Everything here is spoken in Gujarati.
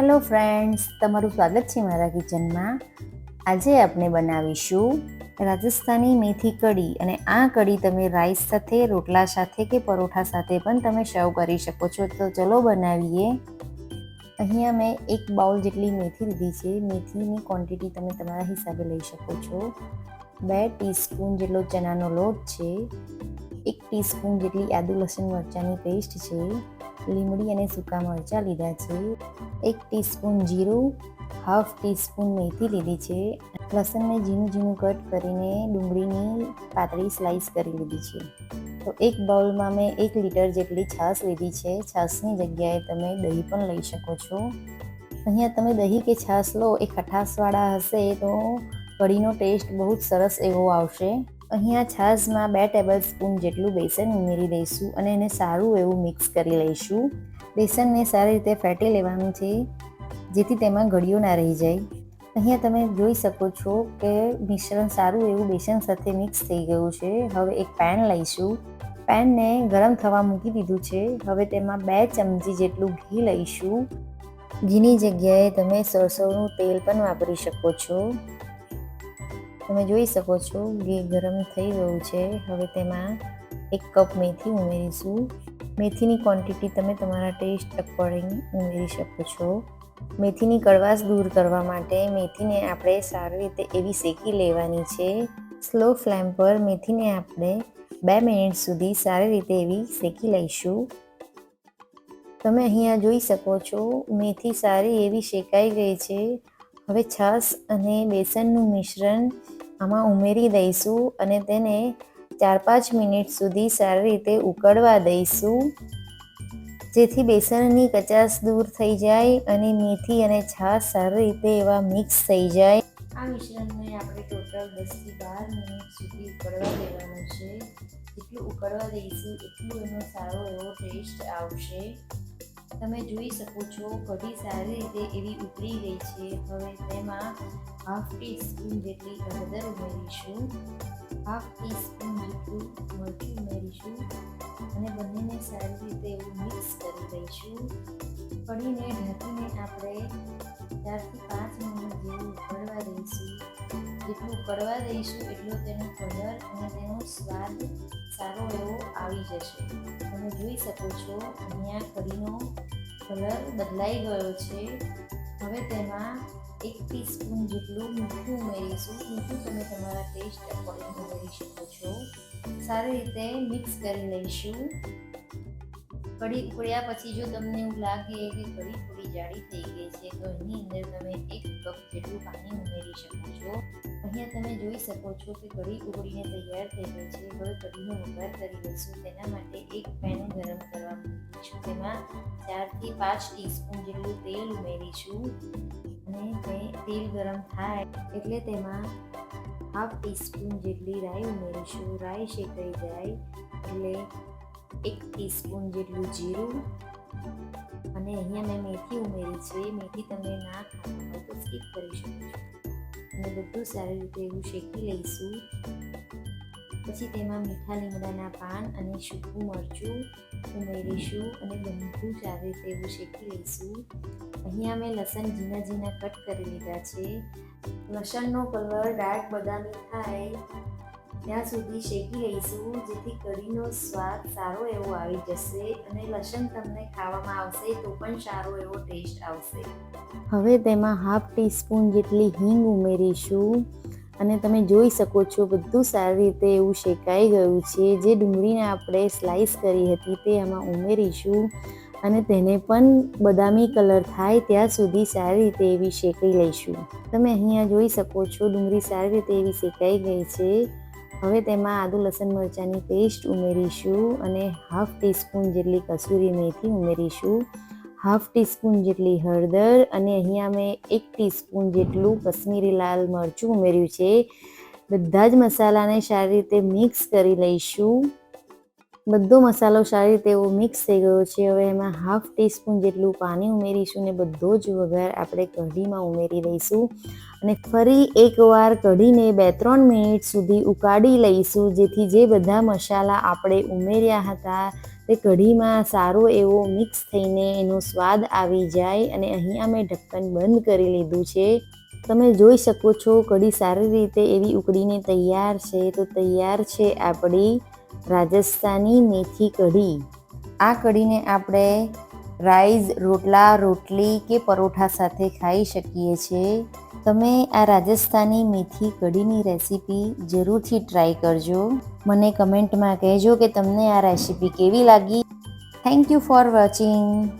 હેલો ફ્રેન્ડ્સ તમારું સ્વાગત છે મારા કિચનમાં. આજે આપણે બનાવીશું રાજસ્થાની મેથી કઢી અને આ કઢી તમે રાઈસ સાથે, રોટલા સાથે કે પરોઠા સાથે પણ તમે સર્વ કરી શકો છો. તો ચલો બનાવીએ. અહીંયા મેં એક બાઉલ જેટલી મેથી લીધી છે. મેથીની ક્વોન્ટિટી તમે તમારા હિસાબે લઈ શકો છો. બે ટીસ્પૂન જેટલો ચણાનો લોટ છે. એક ટીસ્પૂન જેટલી આદુ લસણ મરચાંની પેસ્ટ છે, લીમડી અને સૂકા મરચાં લીધા છે. એક ટીસ્પૂન જીરું હાફ ટીસ્પૂન મેથી લીધી છે. લસણને ઝીણું ઝીણું કટ કરીને ડુંગળીની પાતળી સ્લાઈસ કરી લીધી છે. તો એક બાઉલમાં મેં એક લીટર જેટલી છાશ લીધી છે. છાશની જગ્યાએ તમે દહીં પણ લઈ શકો છો. અહીંયા તમે દહીં કે છાશ લો, એ ખટાશવાળા હશે તો કઢીનો ટેસ્ટ બહુ જ સરસ એવો આવશે. અહીંયા છાશમાં બે ટેબલ સ્પૂન જેટલું બેસન ઉમેરી દઈશું અને એને સારું એવું મિક્સ કરી લઈશું. બેસનને સારી રીતે ફેટી લેવાનું છે, જેથી તેમાં ગળીઓ ના રહી જાય. અહીંયા તમે જોઈ શકો છો કે મિશ્રણ સારું એવું બેસન સાથે મિક્સ થઈ ગયું છે. હવે એક પેન લઈશું. પેનને ગરમ થવા મૂકી દીધું છે. હવે તેમાં બે ચમચી જેટલું ઘી લઈશું. ઘીની જગ્યાએ તમે સરસવનું તેલ પણ વાપરી શકો છો. તમે જોઈ શકો છો ઘી ગરમ થઈ ગયું છે. હવે તેમાં એક કપ મેથી ઉમેરીશું. મેથીની ક્વોન્ટિટી તમે તમારા ટેસ્ટ અકોર્ડિંગ ઉમેરી શકો છો. મેથીની કડવાશ દૂર કરવા માટે મેથીને આપણે સારી રીતે એવી શેકી લેવાની છે. સ્લો ફ્લેમ પર મેથીને આપણે બે મિનિટ સુધી સારી રીતે એવી શેકી લઈશું. તમે અહીંયા જોઈ શકો છો, મેથી સારી એવી શેકાઈ ગઈ છે. હવે છાશ અને બેસનનું મિશ્રણ આમાં ઉમેરી દઈશું અને તેને ચાર પાંચ મિનિટ સુધી સારી રીતે ઉકળવા દઈશું. જેથી બેસનની કચાશ દૂર થઈ જાય અને મેથી અને છાશ સારી રીતે એવા મિક્સ થઈ જાય. આ મિશ્રણને આપણે ટોટલ દસથી બાર મિનિટ સુધી ઉકળવા દેવાનું છે. જેટલું ઉકળવા દઈશું, એટલું એનો સારો એવો ટેસ્ટ આવશે. તમે જોઈ શકો છો કઢી સારી રીતે એવી ઉતરી ગઈ છે. હવે તેમાં હાફ ટી સ્પૂન જેટલી હળદર ઉમેરીશું. હાફ ટી સ્પૂન જેટલું મરચું ઉમેરીશું અને બંનેને સારી રીતે એવું મિક્સ કરી દઈશું કઢીને ઢાંકીને આપણે ચારથી પાંચ મિનિટ જેવું ઉકળવા દઈશું. જેટલું ઉકળવા દઈશું એટલો તેનો કલર અને તેનો સ્વાદ સારો એવો આવી જશે. તમે જોઈ શકો છો અહીંયા કઢીનો કલર બદલાઈ ગયો છે. હવે તેમાં એક ટીસ્પૂન જેટલું મીઠું ઉમેરીશું. મીઠું તમે તમારા ટેસ્ટ અકોર્ડિંગ ઉમેરી શકો છો. સારી રીતે મિક્સ કરી લઈશું. કઢી ઉકળ્યા પછી જો તમને એવું લાગે કે કઢી થોડી જાડી થઈ ગઈ છે, તો એની અંદર તમે એક કપ જેટલું પાણી ઉમેરી શકો છો. અહીંયા તમે જોઈ શકો છો કે કઢી ઉકળીને તૈયાર થઈ ગઈ છે. હવે કઢીનો વઘાર કરી લઈશું. તેના માટે એક પેન ગરમ કરવા મૂકીશું તેમાં ચારથી પાંચ ટીસ્પૂન જેટલું તેલ ઉમેરીશું. અને તે તેલ ગરમ થાય એટલે તેમાં હાફ ટીસ્પૂન જેટલી રાઈ ઉમેરીશું. રાઈ શેકાઈ જાય એટલે એક ટીસ્પૂન જેટલું જીરું. અને અહીંયા મેં મેથી ઉમેરી છે. મેથી તમે ના ખાતા હોય તો સ્કીપ કરી શકો છો. અને બધું સારી રીતે એવું શેકી લઈશું. પછી તેમાં મીઠા લીમડાના પાન અને સૂકું મરચું ઉમેરીશું અને બધું સારી રીતે એવું શેકી લઈશું. અહીંયા મેં લસણ ઝીણા ઝીણા કટ કરી લીધા છે. લસણનો કલર ડાર્ક બદામી થાય. ત્યાં સુધી શેકી લઈશું, જેથી કઢીનો સ્વાદ સારો એવો આવી જશે અને લસણ તમને ખાવામાં આવશે તો પણ સારો એવો ટેસ્ટ આવશે. હવે તેમાં હાફ ટીસ્પૂન જેટલી હિંગ ઉમેરીશું અને તમે જોઈ શકો છો બધું સારી રીતે એવું શેકાઈ ગયું છે. જે ડુંગળીને આપણે સ્લાઈસ કરી હતી તે એમાં ઉમેરીશું અને તેને પણ બદામી કલર થાય ત્યાં સુધી સારી રીતે એવી શેકી લઈશું. તમે અહીંયા જોઈ શકો છો ડુંગળી સારી રીતે એવી શેકાઈ ગઈ છે. હવે તેમાં આદુ, લસણ મરચાંની પેસ્ટ ઉમેરીશું અને હાફ ટીસ્પૂન જેટલી કસૂરી મેથી ઉમેરીશું. હાફ ટીસ્પૂન જેટલી હળદર અને અહીંયા મેં એક ટીસ્પૂન જેટલું કશ્મીરી લાલ મરચું ઉમેર્યું છે. બધા જ મસાલાને સારી રીતે મિક્સ કરી લઈશું. બધો મસાલો સારી રીતે એવો મિક્સ થઈ ગયો છે. હવે એમાં હાફ ટીસ્પૂન જેટલું પાણી ઉમેરીશું ને બધો જ વઘાર આપણે કઢીમાં ઉમેરી દઈશું અને ફરી એકવાર કઢીને બે ત્રણ મિનિટ સુધી ઉકાળી લઈશું, જેથી જે બધા મસાલા આપણે ઉમેર્યા હતા તે કઢીમાં સારો એવો મિક્સ થઈને એનો સ્વાદ આવી જાય અને અહીંયા મેં ઢક્કન બંધ કરી લીધું છે. તમે જોઈ શકો છો કઢી સારી રીતે એવી ઉકળીને તૈયાર છે. તો તૈયાર છે આપણી રાજસ્થાની મેથી કઢી. આ કઢીને આપણે રાઈસ, રોટલા, રોટલી કે પરોઠા સાથે ખાઈ શકીએ છીએ. તમે આ રાજસ્થાની મેથી કઢીની રેસીપી જરૂરથી ટ્રાય કરજો. મને કમેન્ટમાં કહેજો કે તમને આ રેસીપી કેવી લાગી. Thank you for watching